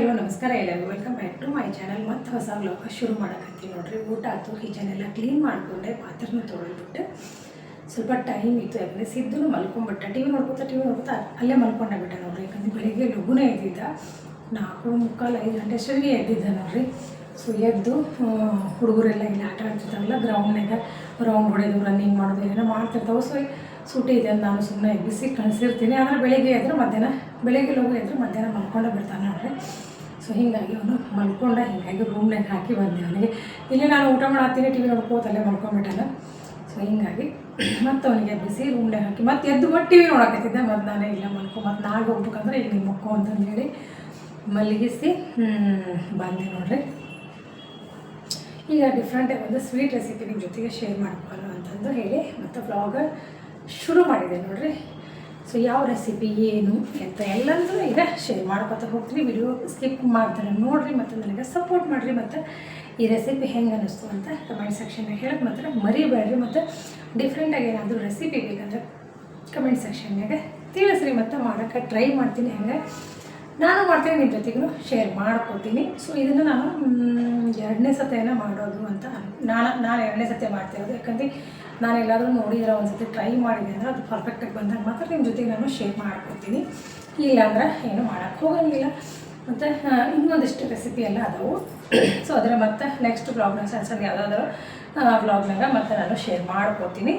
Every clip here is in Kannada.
ಹಲೋ ನಮಸ್ಕಾರ ಎಲ್ಲರಿಗೂ. Welcome back to my channel ಮತ್ತು ಹೊಸ ವ್ಲಾಗ ಶುರು ಮಾಡಕತ್ತೀನಿ ನೋಡಿರಿ. ಊಟ ಆಯ್ತು ಕಿಚನ್ ಎಲ್ಲ ಕ್ಲೀನ್ ಮಾಡಿಕೊಂಡೆ, ಪಾತ್ರನೂ ತೊಳೆದ್ಬಿಟ್ಟು ಸ್ವಲ್ಪ ಟೈಮ್ ಇತ್ತು. ಯಾಕಂದರೆ ಸಿದ್ದು ಮಲ್ಕೊಂಡ್ಬಿಟ್ಟೆ ಟಿ ವಿ ನೋಡ್ಕೊತಾ ಟಿ ವಿ ನೋಡ್ಕೊತಾ ಅಲ್ಲೇ ಮಲ್ಕೊಂಡೆ ಬಿಟ್ಟೆ ನೋಡ್ರಿ. ಯಾಕಂದ್ರೆ ಬೆಳಿಗ್ಗೆ ಲಘುನೇ ಎದ್ದಿದ್ದ. ನಾಲ್ಕು ಮುಕ್ಕಾಲು ಐದು ಗಂಟೆ ಅಷ್ಟರಿಗೆ ಎದ್ದಿದ್ದ ನೋಡ್ರಿ. ಸೊ ಎದ್ದು ಹುಡುಗರೆಲ್ಲ ಇಲ್ಲಿ ಆಟ ಆಡ್ತಿರ್ತಾವಲ್ಲ ಗ್ರೌಂಡ್ನಾಗ ರೌಂಡ್ ಹೊಡೆಯೋದು ರನ್ನಿಂಗ್ ಮಾಡೋದು ಏನೋ ಮಾಡ್ತಿರ್ತಾವೆ. ಸೊ ಸೂಟಿ ಇದೆ ಅಂತ ನಾನು ಸುಮ್ಮನೆ ಎಬ್ಬಿಸಿ ಕಳಿಸಿರ್ತೀನಿ ಆದರೆ ಬೆಳಿಗ್ಗೆ ಎದ್ರೆ ಮಧ್ಯಾಹ್ನ, ಬೆಳಿಗ್ಗೆ ಲಗು ಎದ್ರೆ ಮಧ್ಯಾಹ್ನ ಮಲ್ಕೊಂಡೇ ಬಿಡ್ತಾನೆ ನೋಡ್ರಿ ಸೊ ಹೀಗಾಗಿ ಅವನು ಮಲ್ಕೊಂಡ, ಹೀಗಾಗಿ ರೂಮ್ನಾಗ ಹಾಕಿ ಬಂದೆ ಅವನಿಗೆ. ಇಲ್ಲಿ ನಾನು ಊಟ ಮಾಡತ್ತೀನಿ ಟಿ ವಿ ನೋಡ್ಕೋತಲ್ಲೇ ಮಲ್ಕೊಂಡ್ಬಿಟ್ಟಲ್ಲ ಸೊ ಹಿಂಗಾಗಿ ಮತ್ತು ಅವನಿಗೆ ಬಿಸಿ ರೂಮ್ನಾಗ ಹಾಕಿ, ಮತ್ತೆ ಎದ್ದು ಮತ್ತೆ ಟಿ ವಿ ನೋಡಕತ್ತಿದ್ದೆ. ಮತ್ತು ನಾನೇ ಇಲ್ಲ ಮಲ್ಕೊ, ಮತ್ತು ನಾಳೆ ಹೋಗ್ಬೇಕಂದ್ರೆ ಇಲ್ಲಿ ನಿಮ್ಮ ಮಕ್ಕಳು ಅಂತಂದೇಳಿ ಮಲಗಿಸಿ ಬಂದೆ ನೋಡ್ರಿ. ಈಗ ಡಿಫ್ರೆಂಟ್ ಒಂದು ಸ್ವೀಟ್ ರೆಸಿಪಿ ನಿಮ್ಮ ಜೊತೆಗೆ ಶೇರ್ ಮಾಡ್ಕೊಳ್ಳೋ ಅಂತಂದು ಹೇಳಿ, ಮತ್ತು ವ್ಲಾಗ ಶುರು ಮಾಡಿದೆ ನೋಡ್ರಿ. ಸೊ ಯಾವ ರೆಸಿಪಿ ಏನು ಅಂತ ಎಲ್ಲಂದ್ರೂ ಈಗ ಶೇರ್ ಮಾಡ್ಕೊತ ಹೋಗ್ತೀನಿ ವಿಡಿಯೋ ಸ್ಕಿಪ್ ಮಾಡ್ತಾರೆ ನೋಡಿರಿ ಮತ್ತು ನನಗೆ ಸಪೋರ್ಟ್ ಮಾಡಿರಿ ಮತ್ತು ಈ ರೆಸಿಪಿ ಹೆಂಗೆ ಅನ್ನಿಸ್ತು ಅಂತ ಕಮೆಂಟ್ ಸೆಕ್ಷನ್ನಾಗ ಹೇಳಕ್ಕೆ ಮಾತ್ರ ಮರಿಬೇಡ್ರಿ. ಮತ್ತು ಡಿಫ್ರೆಂಟಾಗಿ ಏನಾದರೂ ರೆಸಿಪಿ ಬೇಕಂದ್ರೆ ಕಮೆಂಟ್ ಸೆಕ್ಷನ್ನಾಗೆ ತಿಳಿಸ್ರಿ. ಮತ್ತು ಮಾಡೋಕ್ಕೆ ಟ್ರೈ ಮಾಡ್ತೀನಿ. ಹೆಂಗೆ ನಾನು ಮಾಡ್ತೀನಿ ನಿಮ್ಮ ಜೊತೆಗೂ ಶೇರ್ ಮಾಡ್ಕೊತೀನಿ. ಸೊ ಇದನ್ನು ನಾನು ಎರಡನೇ ಸತಿಯನ್ನು ಮಾಡೋದು ಅಂತ ನಾನು ನಾನು ಎರಡನೇ ಸತಿ ಮಾಡ್ತಿರೋದು ಯಾಕಂದರೆ ನಾನು ಎಲ್ಲಾದರೂ ನೋಡಿದ್ರೆ ಒಂದು ಸತಿ ಟ್ರೈ ಮಾಡಿದೆ ಅಂದರೆ ಅದು ಪರ್ಫೆಕ್ಟಾಗಿ ಬಂದಾಗ ಮಾತ್ರ ನಿಮ್ಮ ಜೊತೆಗೆ ನಾನು ಶೇರ್ ಮಾಡ್ಕೊತೀನಿ. ಇಲ್ಲಾಂದ್ರೆ ಏನು ಮಾಡೋಕ್ಕೆ ಹೋಗೋಂಗಿಲ್ಲ. ಮತ್ತು ಇನ್ನೊಂದಿಷ್ಟು ರೆಸಿಪಿ ಎಲ್ಲ ಅದಾವು. ಸೊ ಅದರ ಮತ್ತೆ ನೆಕ್ಸ್ಟ್ ಬ್ಲಾಗ್ನ ಸಣ್ಣ ಸಣ್ಣ ಯಾವುದಾದ್ರು ಬ್ಲಾಗ್ನಾಗ ಮತ್ತೆ ನಾನು ಶೇರ್ ಮಾಡ್ಕೋತೀನಿ.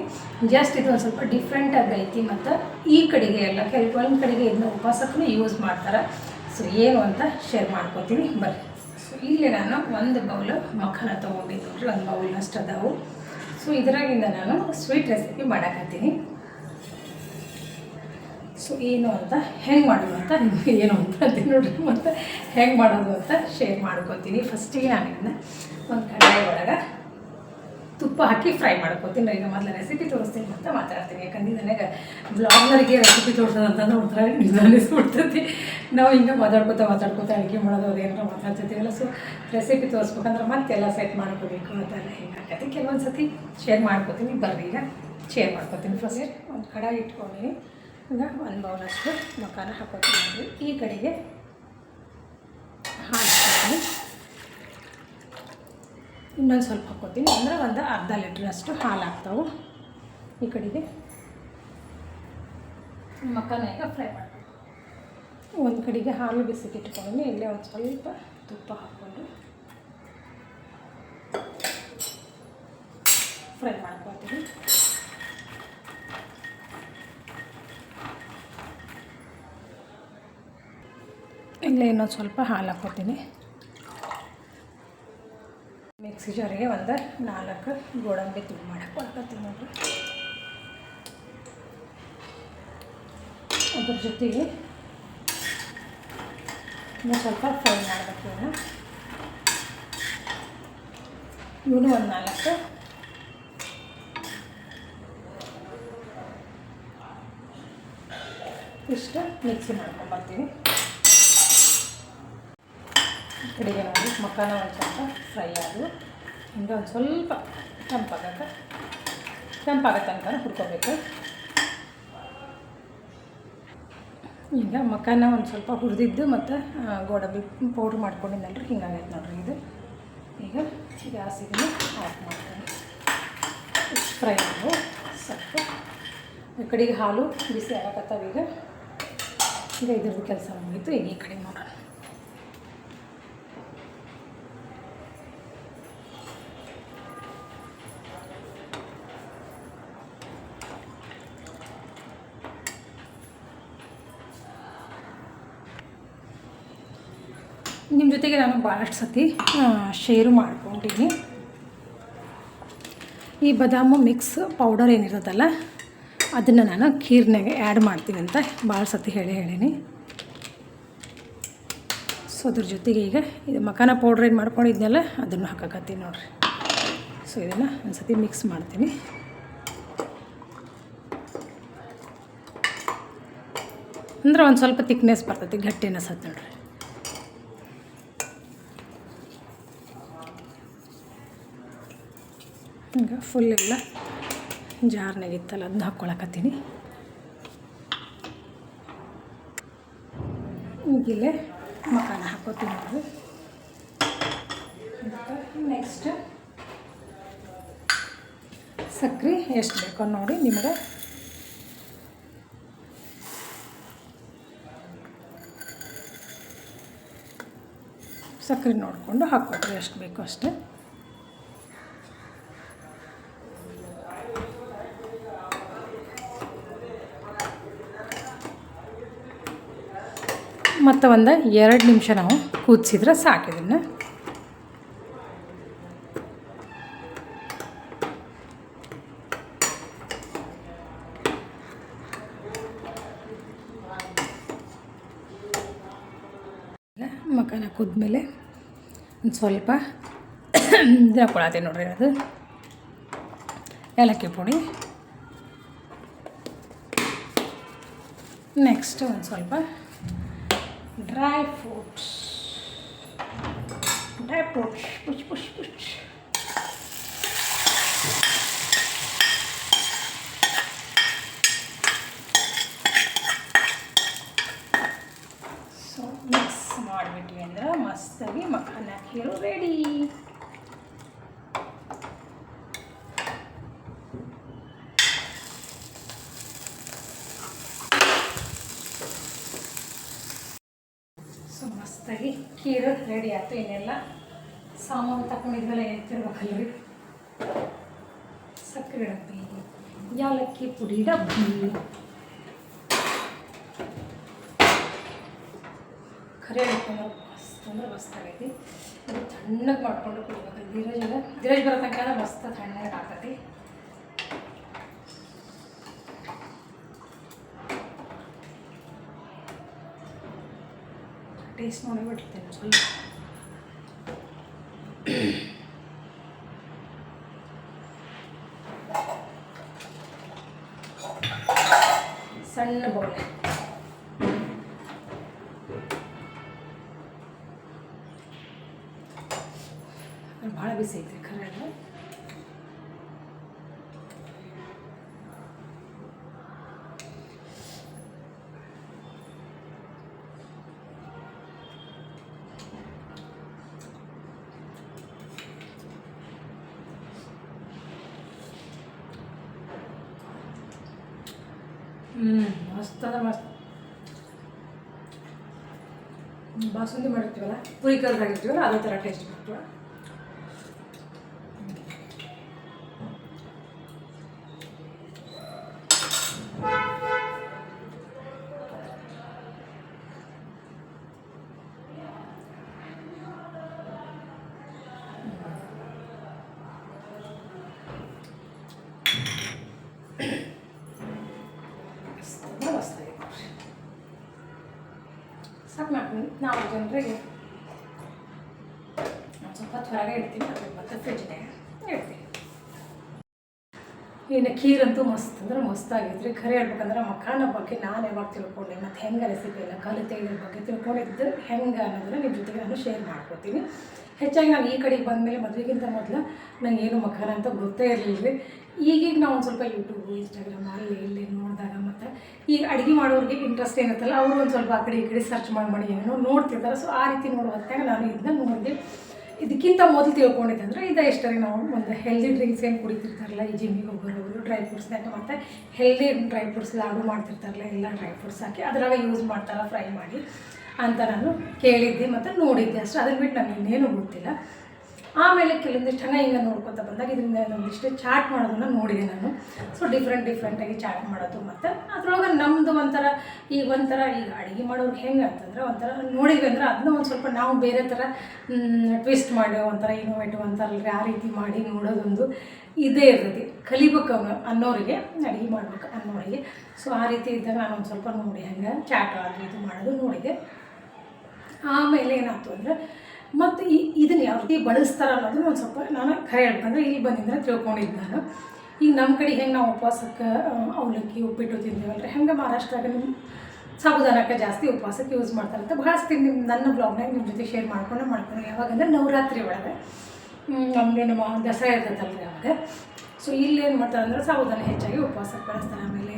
ಜಸ್ಟ್ ಇದು ಒಂದು ಸ್ವಲ್ಪ ಡಿಫ್ರೆಂಟಾಗಿ ಐತಿ ಮತ್ತು ಈ ಕಡೆಗೆ ಎಲ್ಲ ಕೆಲವೊಂದು ಕಡೆಗೆ ಇದನ್ನ ಉಪವಾಸಕ್ಕೂ ಯೂಸ್ ಮಾಡ್ತಾರೆ. ಸೊ ಏನು ಅಂತ ಶೇರ್ ಮಾಡ್ಕೋತೀನಿ. ಬರ್ರಿ. ಸೊ ಇಲ್ಲಿ ನಾನು ಒಂದು ಬೌಲ್ ಮಕ್ಕಳ ತೊಗೊಂಡಿದ್ದು ಒಂದು ಒಂದು ಬೌಲ್ನಷ್ಟು ಅದಾವು. ಸೊ ಇದರಾಗಿಂದ ನಾನು ಸ್ವೀಟ್ ರೆಸಿಪಿ ಮಾಡಕತ್ತೀನಿ. ಸೊ ಏನು ಅಂತ ಹೆಂಗೆ ಮಾಡೋದು ಅಂತ ನಿಮಗೆ ಏನು ಅಂತ ನೋಡ್ರಿ ಮತ್ತು ಹೆಂಗೆ ಮಾಡೋದು ಅಂತ ಶೇರ್ ಮಾಡ್ಕೊತೀನಿ. ಫಸ್ಟಿಗೆ ನಾನು ಇದನ್ನ ಒಂದು ಕಡಾಯಿ ಒಳಗೆ ತುಪ್ಪ ಹಾಕಿ ಫ್ರೈ ಮಾಡ್ಕೊತೀನಿ. ಈಗ ಮೊದಲು ರೆಸಿಪಿ ತೋರಿಸ್ತೀನಿ ಅಂತ ಮಾತಾಡ್ತೀನಿ. ಯಾಕಂದ್ರೆ ನನಗೆ ಬ್ಲಾಗ್ನರಿಗೆ ರೆಸಿಪಿ ತೋರಿಸೋದಂತಂದ್ರೆ ಒಂಥರ ನಿಧಾನಿಸ್ಬಿಡ್ತೈತಿ ನಾವು ಹಿಂಗೆ ಮಾತಾಡ್ಕೊತಾ ಮಾತಾಡ್ಕೊತಾ ಅಡುಗೆ ಮಾಡೋದು ಅದೇನಾರ ಮಾತಾಡ್ತಿರ್ತೀವಲ್ಲ ಸೊ ರೆಸಿಪಿ ತೋರಿಸ್ಬೇಕಂದ್ರೆ ಮತ್ತೆಲ್ಲ ಸೆಟ್ ಮಾಡ್ಕೋಬೇಕು ಹಿಂಗೆ ಹಿಂಗಾಗತ್ತೆ ಕೆಲವೊಂದು ಸತಿ ಶೇರ್ ಮಾಡ್ಕೋತೀನಿ. ಬರ್ರಿ, ಈಗ ಶೇರ್ ಮಾಡ್ಕೋತೀನಿ. ಫಸ್ಟ್ ಒಂದು ಕಡಾಯಿ ಇಟ್ಕೊಂಡು ಈಗ ಒಂದು ಬೌಲಷ್ಟು ಮಖಾನ ಹಾಕೋತೀನಿ. ಈ ಕಡೆಗೆ ಹಾಕ್ತೀನಿ. ಇನ್ನೊಂದು ಸ್ವಲ್ಪ ಹಾಕ್ಕೋತೀನಿ. ಅಂದರೆ ಒಂದು ಅರ್ಧ ಲೀಟ್ರಷ್ಟು ಹಾಲು ಹಾಕ್ತಾವೆ ಈ ಕಡೆಗೆ ಮಕ್ಕನ ಈಗ ಫ್ರೈ ಮಾಡಬೇಕು. ಒಂದು ಕಡೆಗೆ ಹಾಲು ಬಿಸಿಗೆ ಇಟ್ಕೊಂಡು ಇಲ್ಲೇ ಒಂದು ಸ್ವಲ್ಪ ತುಪ್ಪ ಹಾಕ್ಕೊಂಡು ಫ್ರೈ ಮಾಡ್ಕೊತೀನಿ. ಇಲ್ಲೇ ಇನ್ನೊಂದು ಸ್ವಲ್ಪ ಹಾಲು ಹಾಕ್ಕೋತೀನಿ. ಮಿಕ್ಸಿ ಜಾರಿಗೆ ಒಂದು ನಾಲ್ಕು ಗೋಡಂಬಿ ತುಂಡು ಮಾಡಕ್ಕೆ ಕೊಡ್ಕೊತೀನಿ ನೋಡ್ರಿ. ಅದ್ರ ಜೊತೆಗೆ ಇನ್ನೂ ಸ್ವಲ್ಪ ಫ್ರೈ ಮಾಡಬೇಕು ಇವನ್ನ ಇವನು ಒಂದು ನಾಲ್ಕು. ಇಷ್ಟು ಮಿಕ್ಸಿ ಮಾಡ್ಕೊಂಬರ್ತೀವಿ ಕಡೆಗೆ ನೋಡಿ, ಮಖಾನ ಒಂದು ಸ್ವಲ್ಪ ಫ್ರೈ ಆದವು ಹಿಂಗೆ ಒಂದು ಸ್ವಲ್ಪ ತಂಪಾಗತ್ತೆ. ತಂಪಾಗತ್ತೆ ತನಕ ಹುರ್ಕೋಬೇಕು. ಈಗ ಮಖಾನ ಒಂದು ಸ್ವಲ್ಪ ಹುರಿದಿದ್ದು ಮತ್ತು ಗೋಡಂಬಿ ಪೌಡ್ರ್ ಮಾಡ್ಕೊಂಡಿದ್ದಲ್ರಿ ಹಿಂಗಾಗೈತೆ ನೋಡ್ರಿ ಇದು. ಈಗ ಗ್ಯಾಸ್ ಇದನ್ನು ಆಫ್ ಮಾಡ್ತೀನಿ. ಫ್ರೈ ಮಾಡು ಸ್ವಲ್ಪ ಈ ಕಡೆಗೆ ಹಾಲು ಬಿಸಿ ಆಗಕತ್ತಾವ ಈಗ ಈಗ ಇದ್ರದ್ದು ಕೆಲಸ ಮುಗೀತು, ಈಗ ಈ ಕಡೆ ನೋಡೋಣ ಜೊತೆಗೆ ನಾನು ಭಾಳಷ್ಟು ಸತಿ ಶೇರು ಮಾಡ್ಕೊಂಡಿನಿ ಈ ಬಾದಾಮು ಮಿಕ್ಸ್ ಪೌಡರ್ ಏನಿರತ್ತಲ್ಲ, ಅದನ್ನು ನಾನು ಖೀರ್ನಾಗೆ ಆ್ಯಡ್ ಮಾಡ್ತೀನಿ ಅಂತ ಭಾಳ ಸತಿ ಹೇಳಿ ಹೇಳೀನಿ. ಸೊ ಅದ್ರ ಜೊತೆಗೆ ಈಗ ಇದು ಮಖಾನ ಪೌಡ್ರ್ ಏನು ಮಾಡ್ಕೊಂಡಿದ್ನಲ್ಲ, ಅದನ್ನು ಹಾಕಕತ್ತೀನಿ ನೋಡ್ರಿ. ಸೊ ಇದನ್ನು ಒಂದು ಸತಿ ಮಿಕ್ಸ್ ಮಾಡ್ತೀನಿ. ಅಂದ್ರೆ ಒಂದು ಸ್ವಲ್ಪ ತಿಕ್ನೆಸ್ ಬರ್ತೈತಿ ಗಟ್ಟಿ ಅನಿಸತ್ತೆ ನೋಡ್ರಿ. ಹಿಂಗೆ ಫುಲ್ ಎಲ್ಲ ಜಾರ್ನಾಗ ಇತ್ತಲ್ಲ ಅದನ್ನ ಹಾಕ್ಕೊಳಕತ್ತೀನಿ. ಈಗಿಲ್ಲೇ ಮಕಾನ ಹಾಕೋತೀನಿ ನೋಡ್ರಿ ನೆಕ್ಸ್ಟ್ ಸಕ್ರೆ ಎಷ್ಟು ಬೇಕೋ ನೋಡಿ ನಿಮಗೆ. ಸಕ್ಕರೆ ನೋಡಿಕೊಂಡು ಹಾಕ್ಕೊಡ್ರಿ ಎಷ್ಟು ಬೇಕೋ ಅಷ್ಟೇ. ಮತ್ತು ಒಂದು ಎರಡು ನಿಮಿಷ ನಾವು ಕುದಿಸಿದ್ರೆ ಸಾಕು ಇದನ್ನು. ಮಕಾನ ಕುದ್ಮೇಲೆ ಒಂದು ಸ್ವಲ್ಪ ಹಾಕೊಳತ್ತೆ ನೋಡ್ರಿ ಅದು. ಏಲಕ್ಕಿ ಪುಡಿ. ನೆಕ್ಸ್ಟ್ ಒಂದು ಸ್ವಲ್ಪ dry fruits dry fruits push push push so mix ಮಾಡಿಬಿಟ್ವಿ ಅಂದ್ರೆ ಮಸ್ತಾಗಿ ಮಕ್ಕಳನ್ನ ಹಾಕಿರೋ ರೆಡಿ ಸೊ ಮಸ್ತಾಗಿ ಖೀರು ರೆಡಿ ಆಯ್ತು ಇನ್ನೆಲ್ಲ. ಸಾಮಾನು ತಗೊಂಡಿದ್ವಲ್ಲ ಎತ್ತಿರ್ಬೇಕಲ್ರಿ ಸಕ್ಕರೆ ಡಬ್ಬಿ, ಯಾಲಕ್ಕಿ ಪುಡಿ, ಡಬ್ಬಿ. ಹೇಳ್ಕೊಂಡ್ರೆ ಮಸ್ತ್ ಅಂದ್ರೆ ಬಸ್ತಾಗೈತಿ ಇದು ತಣ್ಣಗೆ ಮಾಡ್ಕೊಂಡು ಕುಡಿಬೇಕು. ಧೀರಜ್ ಧೀರಜ್ ಬರೋ ತನಕ ಮಸ್ತ್ ತಣ್ಣಗೆ ಆಗ್ತೈತಿ ಟೇಸ್ಟ್ ನೋಡಿ ಬಿಟ್ಟಿರ್ತೇನೆ ಸ್ವಲ್ಪ ಸಣ್ಣ ಬೌಲೆ ಭಾಳ ಬಿಸಿ ಐತ್ರಿ ಖರೆ ಅದು ಹ್ಞೂ ಮಸ್ತ್ ಅದ ಮಸ್ತ್. ಬಾಸುಂದಿ ಮಾಡಿರ್ತೀವಲ್ಲ? ಪುರಿ ಕಲ್ದಾಗಿರ್ತೀವಲ್ಲ ಅದೇ ಥರ ಟೇಸ್ಟ್ ಬರ್ತವೆ ನಾವು ಜನರಿಗೆ ಸ್ವಲ್ಪ ಹೊರಗೆ ಇಡ್ತೀನಿ ಮತ್ತೆ ಮತ್ತೆ ಫ್ರಿಜ್ನಾಗ ಇಡ್ತೀನಿ. ಇನ್ನು ಖೀರಂತೂ ಮಸ್ತ್, ಅಂದ್ರೆ ಮಸ್ತ್ ಆಗೈತೆ ರೀ, ಖರೆ ಹೇಳ್ಬೇಕಂದ್ರೆ ಮಖಾನ ಬಗ್ಗೆ ನಾನು ಯಾವಾಗ ತಿಳ್ಕೊಂಡೆ, ಮತ್ತು ಹೆಂಗೆ ರೆಸಿಪಿ ಎಲ್ಲ ಕಲಿತೆ ಇದ್ರ ಬಗ್ಗೆ ತಿಳ್ಕೊಂಡಿದ್ದು, ಹೆಂಗೆ ಅನ್ನೋದನ್ನ ನಿಮ್ಮ ಜೊತೆಗೆ ನಾನು ಶೇರ್ ಮಾಡ್ಕೊತೀನಿ. ಹೆಚ್ಚಾಗಿ ನಾನು ಈ ಕಡೆಗೆ ಬಂದಮೇಲೆ ಮದುವೆಗಿಂತ ಮೊದಲು ನನಗೇನು ಮಖಾನ ಅಂತ ಗೊತ್ತೇ ಇರಲಿಲ್ಲ ರೀ ಈಗೀಗ ನಾವು ಒಂದು ಸ್ವಲ್ಪ ಯೂಟ್ಯೂಬ್ ಇನ್ಸ್ಟಾಗ್ರಾಮ್ ಅಲ್ಲಿ ಇಲ್ಲಿ ನೋಡಿದಾಗ ಮತ್ತು ಈಗ ಅಡುಗೆ ಮಾಡೋರಿಗೆ ಇಂಟ್ರೆಸ್ಟ್ ಏನಿರುತ್ತಲ್ಲ ಅವರು ಒಂದು ಸ್ವಲ್ಪ ಆ ಕಡೆ ಈ ಕಡೆ ಸರ್ಚ್ ಮಾಡಿ ಮಾಡಿ ಏನೋ ನೋಡ್ತಿರ್ತಾರೆ. ಸೊ ಆ ರೀತಿ ನೋಡುವಂತಾಗ ನಾನು ಇದನ್ನ ನೋಡಿದೆ. ಇದಕ್ಕಿಂತ ಮೊದಲು ತಿಳ್ಕೊಂಡಿದ್ದೆ ಅಂದರೆ ಇದು ಎಷ್ಟರಿ ನಾವು ಒಂದು ಹೆಲ್ದಿ ಡ್ರಿಂಕ್ಸ್ ಏನು ಕುಡಿತಿರ್ತಾರಲ್ಲ, ಈ ಜಿಮ್ಮಿಗೆ ಹೋಗೋರು ಡ್ರೈ ಫ್ರೂಟ್ಸ್ನಾಗ ಮತ್ತು ಹೆಲ್ದಿ ಡ್ರೈ ಫ್ರೂಟ್ಸ್ ಲಾಡು ಮಾಡ್ತಿರ್ತಾರಲ್ಲ, ಎಲ್ಲ ಡ್ರೈ ಫ್ರೂಟ್ಸ್ ಹಾಕಿ ಅದರಾಗ ಯೂಸ್ ಮಾಡ್ತಾರೆ ಫ್ರೈ ಮಾಡಿ ಅಂತ ನಾನು ಕೇಳಿದ್ದೆ ಮತ್ತು ನೋಡಿದ್ದೆ. ಅಷ್ಟೇ ಅದನ್ನು ಬಿಟ್ಟು ನನಗೆ ಇನ್ನೇನು ಗೊತ್ತಿಲ್ಲ. ಆಮೇಲೆ ಕೆಲವೊಂದಿಷ್ಟು ಜನ ಹಿಂಗೆ ನೋಡ್ಕೊತಾ ಬಂದಾಗ ಇದರಿಂದ ಒಂದಿಷ್ಟು ಚಾಟ್ ಮಾಡೋದನ್ನ ನೋಡಿದೆ ನಾನು. ಸೊ ಡಿಫ್ರೆಂಟ್ ಡಿಫ್ರೆಂಟಾಗಿ ಚಾಟ್ ಮಾಡೋದು ಮತ್ತು ಅದ್ರೊಳಗೆ ನಮ್ಮದು ಒಂಥರ ಈಗ ಒಂಥರ ಈಗ ಅಡುಗೆ ಮಾಡೋರ್ಗೆ ಹೆಂಗೆ ಅಂತಂದ್ರೆ ಒಂಥರ ನೋಡಿದ್ವಿ ಅಂದ್ರೆ ಅದನ್ನ ಒಂದು ಸ್ವಲ್ಪ ನಾವು ಬೇರೆ ಥರ ಟ್ವಿಸ್ಟ್ ಮಾಡಿ ಒಂಥರ ಇನೋವೇಟಿವ್ ಅಂತಾರಲ್ರಿ ಆ ರೀತಿ ಮಾಡಿ ನೋಡೋದೊಂದು ಇದೇ ಇರ್ತೈತಿ. ಕಲಿಬೇಕು ಅನ್ನೋರಿಗೆ, ಅಡುಗೆ ಮಾಡ್ಬೇಕು ಅನ್ನೋರಿಗೆ. ಸೊ ಆ ರೀತಿ ಇದ್ದಾಗ ನಾನು ಒಂದು ಸ್ವಲ್ಪ ನೋಡಿ ಹಂಗೆ ಚಾಟ್ ಆ ಇದು ಮಾಡೋದು ನೋಡಿದೆ. ಆಮೇಲೆ ಏನಾಯ್ತು ಅಂದರೆ ಮತ್ತು ಈ ಇದನ್ನು ಯಾವ ರೀತಿ ಬಳಸ್ತಾರೆ ಅನ್ನೋದನ್ನ ಒಂದು ಸ್ವಲ್ಪ ನಾನು ಖರೆ ಹೇಳ್ಬೇಕಂದ್ರೆ ಇಲ್ಲಿ ಬಂದಿದ್ರೆ ತಿಳ್ಕೊಂಡಿದ್ದಾರೆ. ಈಗ ನಮ್ಮ ಕಡೆ ಹೆಂಗೆ ನಾವು ಉಪವಾಸಕ್ಕೆ ಅವಲಕ್ಕಿ, ಉಪ್ಪಿಟ್ಟು ತಿಂತೀವಲ್ರಿ ಹೆಂಗೆ ಮಹಾರಾಷ್ಟ್ರಾಗ ನಿಮ್ಮ ಸಾಬುದಾನಕ್ಕೆ ಜಾಸ್ತಿ ಉಪವಾಸಕ್ಕೆ ಯೂಸ್ ಮಾಡ್ತಾರೆ ಅಂತ ಭಾಳಷ್ಟು ನಿಮ್ಮ ನನ್ನ ಬ್ಲಾಗ್ನಾಗ ನಿಮ್ಮ ಜೊತೆ ಶೇರ್ ಮಾಡ್ಕೊಂಡು ಮಾಡ್ಕೊಂಡು ಯಾವಾಗಂದ್ರೆ ನವರಾತ್ರಿ ಒಳಗೆ. ನಮ್ಮದು ನಮ್ಮ ದಸರಾ ಇರ್ತೈತಲ್ರಿ ಅವಾಗ. ಸೊ ಇಲ್ಲಿ ಏನು ಮಾಡ್ತಾರೆ ಅಂದರೆ ಸಾವುದಾನ ಹೆಚ್ಚಾಗಿ ಉಪವಾಸ ಬಳಸ್ತಾರೆ. ಆಮೇಲೆ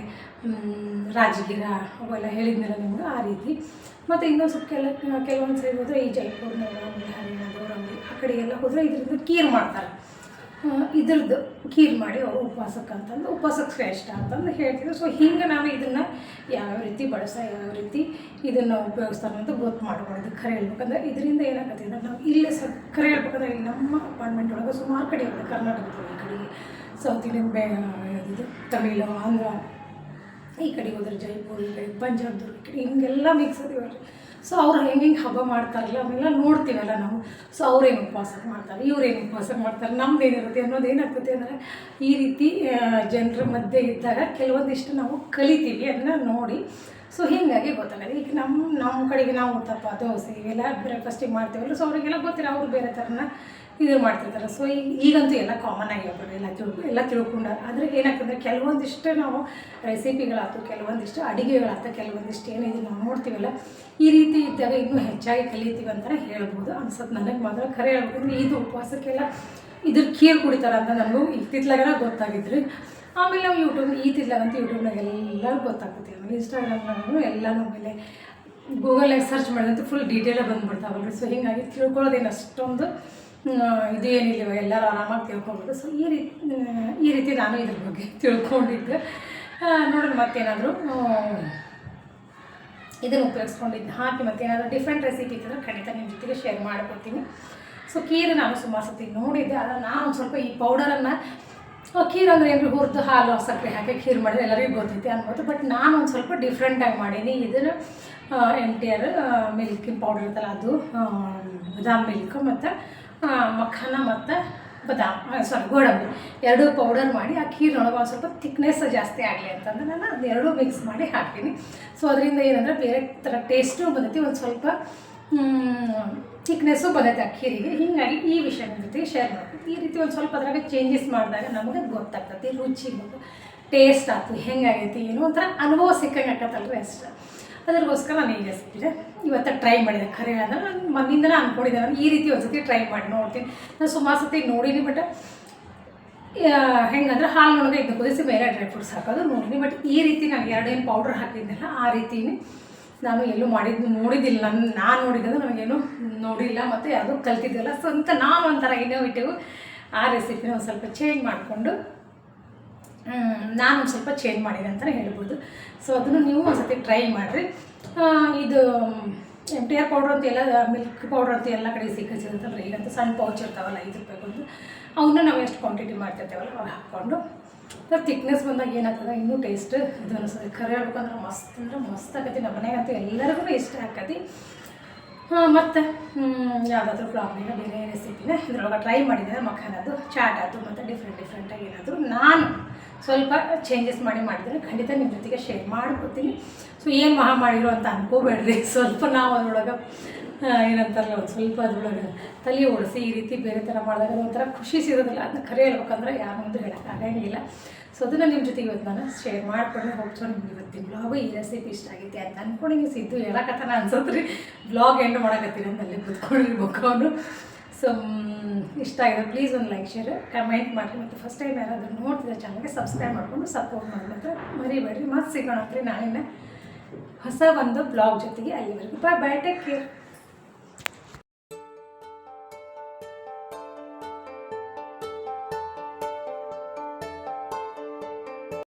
ರಾಜಗಿರ ಅವೆಲ್ಲ ಹೇಳಿದ್ನಲ್ಲ ನಿಮ್ಗೆ ಆ ರೀತಿ. ಮತ್ತು ಇನ್ನೊಂದು ಸ್ವಲ್ಪ ಕೆಲ ಕೆಲವೊಂದು ಸೈಡ್ ಹೋದರೆ ಈ ಜೈಪುರ್ನವರು, ಆಮೇಲೆ ಹರಿಯಾಣ ಗೌರಂಗಿ ಆ ಕಡೆಗೆಲ್ಲ ಹೋದರೆ ಇದರಿಂದ ಕೀರ್ ಮಾಡ್ತಾರೆ. ಇದ್ರದ್ದು ಖೀರ್ ಮಾಡಿ ಅವರು ಉಪವಾಸಕ್ಕೆ ಅಂತಂದು, ಉಪವಾಸಕ್ಕೆ ಶ್ರೇಷ್ಠ ಅಂತಂದು ಹೇಳ್ತಿದ್ರು. ಸೊ ಹಿಂಗೆ ನಾನು ಇದನ್ನು ಯಾವ ರೀತಿ ಬಳಸ, ಯಾವ ರೀತಿ ಇದನ್ನು ಉಪಯೋಗಿಸ್ತಾನೆ ಅಂತ ಗೊತ್ತು ಮಾಡ್ಕೊಳ್ಳೋದು ಖರೆ ಹೇಳ್ಬೇಕಂದ್ರೆ ಇದರಿಂದ ಏನಾಗುತ್ತೆ ಅಂದರೆ ನಾವು ಇಲ್ಲೇ ಸ್ವಲ್ಪ ಖರೆ ಹೇಳ್ಬೇಕಂದ್ರೆ ಇಲ್ಲಿ ನಮ್ಮ ಅಪಾರ್ಟ್ಮೆಂಟ್ ಒಳಗೆ ಸುಮಾರು ಕಡೆ ಇರುತ್ತೆ. ಕರ್ನಾಟಕದ ಈ ಕಡೆಗೆ ಸೌತ್ ಇಂಡಿಯನ್ ಬೇ ಇದು ತಮಿಳು, ಆಂಧ್ರ, ಈ ಕಡೆ ಹೋದ್ರೆ ಜೈಪುರ್, ಈ ಕಡೆ ಹಿಂಗೆಲ್ಲ ಮಿಕ್ಸ್ ಅದಿವಲ್ರಿ ಸೊ ಅವ್ರು ಹೆಂಗೆ ಹೆಂಗೆ ಹಬ್ಬ ಮಾಡ್ತಾರಲ್ಲ ಅವನ್ನೆಲ್ಲ ನೋಡ್ತೀವಲ್ಲ ನಾವು. ಸೊ ಅವ್ರೇನು ಉಪವಾಸ ಮಾಡ್ತಾರೆ ಇವ್ರೇನು ಉಪವಾಸ ಮಾಡ್ತಾರೆ ನಮ್ದು ಏನಿರುತ್ತೆ ಅನ್ನೋದು ಏನಾಗ್ತದೆ ಅಂದರೆ, ಈ ರೀತಿ ಜನರ ಮಧ್ಯೆ ಇದ್ದಾಗ ಕೆಲವೊಂದಿಷ್ಟು ನಾವು ಕಲಿತೀವಿ ಅದನ್ನ ನೋಡಿ. ಸೊ ಹೀಗಾಗಿ ಗೊತ್ತಾಗಲ್ಲ ಈಗ ನಮ್ಮ ನಮ್ಮ ಕಡೆಗೆ ನಾವು ಉತ್ತಪ್ಪ, ದೋಸೆ ಇವೆಲ್ಲ ಬ್ರೇಕ್ಫಾಸ್ಟಿಗೆ ಮಾಡ್ತೀವಲ್ಲ. ಸೊ ಅವರಿಗೆಲ್ಲ ಗೊತ್ತಿಲ್ಲ ಅವ್ರು ಬೇರೆ ಥರನ ಇದು ಮಾಡ್ತಿರ್ತಾರೆ. ಸೊ ಈಗ ಈಗಂತೂ ಎಲ್ಲ ಕಾಮನ್ ಆಗಿರ್ಬೋದು ಎಲ್ಲ ತಿಳ್ಕೊ ಎಲ್ಲ ತಿಳ್ಕೊಂಡಾರ ಆದರೆ ಏನಾಗ್ತದೆ, ಕೆಲವೊಂದಿಷ್ಟು ನಾವು ರೆಸಿಪಿಗಳಾಯ್ತು ಕೆಲವೊಂದಿಷ್ಟು ಅಡುಗೆಗಳಾಯ್ತು ಕೆಲವೊಂದಿಷ್ಟು ಏನಿದೆ ನಾವು ನೋಡ್ತೀವಲ್ಲ, ಈ ರೀತಿ ಇದ್ದಾಗ ಇನ್ನೂ ಹೆಚ್ಚಾಗಿ ಕಲಿತೀವಿ ಅಂತಲೇ ಹೇಳ್ಬೋದು. ಅನ್ಸತ್ತೆ ನನಗೆ ಮಾತ್ರ ಖರೆ ಹೇಳ್ಬೇಕಂದ್ರೆ ಇದು ಉಪವಾಸಕ್ಕೆಲ್ಲ ಇದ್ರ ಕೀರ್ ಕುಡಿತಾರೆ ಅಂತ ನನಗೂ ಇತ್ತಿತ್ಲಾಗನ ಗೊತ್ತಾಗಿದ್ರಿ. ಆಮೇಲೆ ನಾವು ಯೂಟ್ಯೂಬ್, ಈ ತಿದ್ಲಾಗಂತೂ ಯೂಟ್ಯೂಬ್ನಾಗ ಎಲ್ಲರೂ ಗೊತ್ತಾಗುತ್ತೆ ಆಮೇಲೆ ಇನ್ಸ್ಟಾಗ್ರಾಮ್ನಾಗೂ ಎಲ್ಲ ಮೇಲೆ ಗೂಗಲಾಗ ಸರ್ಚ್ ಮಾಡಿದಂತೂ ಫುಲ್ ಡೀಟೇಲಾಗಿ ಅವ್ರಿಗೆ ಸೊ ಹೀಗಾಗಿ ತಿಳ್ಕೊಳ್ಳೋದೇನು ಅಷ್ಟೊಂದು ಇದು ಏನಿಲ್ಲ ಎಲ್ಲರೂ ಆರಾಮಾಗಿ ತಿಳ್ಕೊಬೋದು. ಸೊ ಈ ರೀತಿ ಈ ರೀತಿ ನಾನು ಇದ್ರ ಬಗ್ಗೆ ತಿಳ್ಕೊಂಡಿದ್ದೆ. ನೋಡೋಣ ಮತ್ತೇನಾದರೂ ಇದನ್ನು ಉಪಯೋಗಿಸ್ಕೊಂಡಿದ್ದು. ಹಾಕಿ ಮತ್ತೇನಾದರೂ ಡಿಫ್ರೆಂಟ್ ರೆಸಿಪಿ ಇದ್ದರೆ ಖಂಡಿತ ನಿಮ್ಮ ಜೊತೆಗೆ ಶೇರ್ ಮಾಡ್ಕೊತೀನಿ ಸೊ ಕೀರು ನಾನು ಸುಮಾರು ಸತಿ ನೋಡಿದ್ದೆ. ಆದರೆ ನಾನು ಸ್ವಲ್ಪ ಈ ಪೌಡರನ್ನು ಖೀರ್ ಅಂದರೆ ಏನು ಹುರಿದು ಹಾಲು ಸಕ್ಕರೆ ಹಾಕಿ ಖೀರ್ ಮಾಡಿದ್ರೆ ಎಲ್ಲರಿಗೂ ಗೊತ್ತೈತಿ ಅನ್ಬೋದು. ಬಟ್ ನಾನು ಒಂದು ಸ್ವಲ್ಪ ಡಿಫ್ರೆಂಟಾಗಿ ಮಾಡೀನಿ. ಇದನ್ನು ಎಂ ಟಿ ಆರ್ ಮಿಲ್ಕಿನ ಪೌಡರ್ ಇರ್ತಲ್ಲ ಅದು ಬದಾಮ್ ಮಿಲ್ಕ್ ಮತ್ತು ಮಖಾನ ಮತ್ತು ಬದಾಮ್ ಸಾರಿ ಗೋಡಂಬಿ. ಎರಡೂ ಪೌಡರ್ ಮಾಡಿ ಆ ಖೀರ್ನೊಳಗೆ ಒಂದು ಸ್ವಲ್ಪ ಥಿಕ್ನೆಸ್ ಜಾಸ್ತಿ ಆಗಲಿ ಅಂತಂದ್ರೆ ನಾನು ಅದೆರಡು ಮಿಕ್ಸ್ ಮಾಡಿ ಹಾಕ್ತೀನಿ. ಸೊ ಅದರಿಂದ ಏನಂದರೆ ಬೇರೆ ಥರ ಟೇಸ್ಟು ಬಂದೈತಿ. ಒಂದು ಸ್ವಲ್ಪ ಥಿಕ್ನೆಸ್ಸು ಬಂದೈತೆ ಅಕ್ಕಿರಿಗೆ ಹಿಂಗಾಗಿ ಈ ವಿಷಯ ನಿಮ್ಮ ಜೊತೆಗೆ ಶೇರ್ ಮಾಡ್ತೀವಿ ಈ ರೀತಿ ಒಂದು ಸ್ವಲ್ಪ ಅದ್ರಾಗ ಚೇಂಜಸ್ ಮಾಡಿದಾಗ ನಮಗೆ ಗೊತ್ತಾಗ್ತೈತಿ ರುಚಿ ಟೇಸ್ಟ್ ಆಯ್ತು ಹೆಂಗಾಗೈತಿ, ಏನೋ ಒಂಥರ ಅನುಭವ ಸಿಕ್ಕಂಗೆ ಆಕತ್ತಲ್ರಿ ಅಷ್ಟು. ಅದಕ್ಕೋಸ್ಕರ ನಾನು ಈ ಸಿಕ್ಕಿದೆ ಇವತ್ತು ಟ್ರೈ ಮಾಡಿದೆ. ಖರೆ ಅಂದ್ರೆ ನಾನು ಮನ್ನಿಂದನೇ ಅಂದ್ಕೊಂಡಿದ್ದೆ ನಾನು ಈ ರೀತಿ ಒಂದು ಸತಿ ಟ್ರೈ ಮಾಡಿ ನೋಡ್ತೀನಿ. ನಾನು ಸುಮಾರು ಸತಿ ನೋಡೀನಿ ಬಟ್ ಹೆಂಗಂದ್ರೆ ಹಾಲಿನೊಳಗೆ ಇದನ್ನ ಕುದಿಸಿ ಮೇಲೆ ಡ್ರೈ ಫ್ರೂಟ್ಸ್ ಹಾಕೋದು ನೋಡಿನಿ. ಬಟ್ ಈ ರೀತಿ ನಾನು ಎರಡೇನು ಪೌಡ್ರ್ ಹಾಕಿದ್ದೆಲ್ಲ ಆ ರೀತಿನೇ ನಾನು ಎಲ್ಲೂ ಮಾಡಿದ್ದು ನೋಡಿದ್ದಿಲ್ಲ. ನನ್ನ ನಾನು ನೋಡಿದ್ದು ನನಗೇನು ನೋಡಿಲ್ಲ. ಮತ್ತು ಯಾವುದೂ ಕಲ್ತಿದ್ದಿಲ್ಲ ಸ್ವಂತ ನಾನು ಒಂಥರ ಇನ್ನೋವೇಟಿವ್ ಆ ರೆಸಿಪಿನ ಒಂದು ಸ್ವಲ್ಪ ಚೇಂಜ್ ಮಾಡಿಕೊಂಡು ನಾನು ಒಂದು ಸ್ವಲ್ಪ ಚೇಂಜ್ ಮಾಡಿದೆ ಅಂತಲೇ ಹೇಳ್ಬೋದು. ಸೊ ಅದನ್ನು ನೀವು ಒಂದ್ಸತಿ ಟ್ರೈ ಮಾಡಿರಿ. ಇದು ಎಂ ಟಿ ಆರ್ ಪೌಡ್ರ್ ಅಂತ ಎಲ್ಲ ಮಿಲ್ಕ್ ಪೌಡ್ರ್ ಅಂತ ಎಲ್ಲ ಕಡೆ ಸಿಕ್ಕಿಸಿರುತ್ತಲ್ಲ ಈಗಂತೂ ಸಣ್ಣ ಪೌಚ್ ಇರ್ತಾವಲ್ಲ, ಐದು ರೂಪಾಯಿಗೊಂದು ಅವನ್ನ ನಾವು ಎಷ್ಟು ಕ್ವಾಂಟಿಟಿ ಮಾಡ್ತಿರ್ತೇವಲ್ಲ ಅವ್ರು ಹಾಕ್ಕೊಂಡು ಥಿಕ್ನೆಸ್ ಬಂದಾಗ ಏನಾಗ್ತದೆ? ಇನ್ನೂ ಟೇಸ್ಟ್ ಇದು ಅನಿಸ್ತದೆ ಖರೆ ಹೇಳ್ಬೇಕಂದ್ರೆ ಮಸ್ತ್ ಅಂದ್ರೆ ಮಸ್ತ್ ಆಕತಿ. ನಮ್ಮ ಮನೆಗಂತೂ ಎಲ್ಲರಿಗೂ ಇಷ್ಟ ಆಕತಿ. ಮತ್ತು ಯಾವುದಾದ್ರೂ ಪ್ರಾಬ್ಲಮ್ ಬೇರೆ ರೆಸಿಪಿನ ಇದ್ರೊಳಗೆ ಟ್ರೈ ಮಾಡಿದ್ದೆ ಮಖಾನದು ಚಾಟ್ ಆಯಿತು ಮತ್ತು ಡಿಫ್ರೆಂಟ್ ಡಿಫ್ರೆಂಟಾಗಿ ಏನಾದರೂ ನಾನು ಸ್ವಲ್ಪ ಚೇಂಜಸ್ ಮಾಡಿ ಮಾಡಿದರೆ ಖಂಡಿತ ನಿಮ್ಮ ಜೊತೆಗೆ ಶೇರ್ ಮಾಡ್ಕೊತೀನಿ. ಸೊ ಏನು ಮಹಾ ಮಾಡಿರೋ ಅಂತ ಅನ್ಕೋಬೇಡ್ರಿ. ಸ್ವಲ್ಪ ನಾವು ಅದ್ರೊಳಗೆ ಏನಂತಾರಲ್ಲ, ಒಂದು ಸ್ವಲ್ಪ ಅದ್ರೊಳಗೆ ತಲೆ ಓಡಿಸಿ ಈ ರೀತಿ ಬೇರೆ ಥರ ಮಾಡಿದಾಗ ಒಂಥರ ಖುಷಿ ಸಿಗೋದಿಲ್ಲ. ಅದನ್ನ ಕರೆ ಹೇಳ್ಬೇಕಂದ್ರೆ ಯಾರು ಮುಂದೆ ಹೇಳೋಕ್ಕಾಗಂಗಿಲ್ಲ ಸೊ ಅದನ್ನು ನಿಮ್ಮ ಜೊತೆಗೆ ಇವತ್ತು ನಾನು ಶೇರ್ ಮಾಡಿಕೊಂಡು. ಹೋಗ್ಸೋ ನಿಮ್ಗೆ ಇವತ್ತು ಬ್ಲಾಗು ಈ ರೆಸಿಪಿ ಇಷ್ಟ ಆಗೈತೆ ಅಂತ ಅಂದ್ಕೊಂಡು ಸಿದ್ದು ಹೇಳಕತ್ತಾನ ಅನ್ಸತ್ರಿ. ಬ್ಲಾಗ್ ಎಂಡ್ ಮಾಡಕತ್ತೀನಿ ಅಲ್ಲಿ ಅವನು ಸೊ ಇಷ್ಟ ಆಗಿದೆ. ಪ್ಲೀಸ್ ಒಂದು ಲೈಕ್ ಶೇರ್ ಕಮೆಂಟ್ ಮಾಡಿರಿ. ಮತ್ತು ಫಸ್ಟ್ ಟೈಮ್ ಯಾರಾದರೂ ನೋಡ್ತಿದ್ದೆ ಚಾನಲ್ಗೆ ಸಬ್ಸ್ಕ್ರೈಬ್ ಮಾಡ್ಕೊಂಡು ಸಪೋರ್ಟ್ ಮಾಡಿ ಮರಿಬೇಡ್ರಿ. ಮತ್ತೆ ಸಿಗೋಣ ನಾಳಿನ ಹೊಸ ಒಂದು ಬ್ಲಾಗ್ ಜೊತೆಗೆ ಅಲ್ಲಿವರೆಗೂ. ಬಾಯ್ ಬಾಯ್ ಟೇಕ್ ಕೇರ್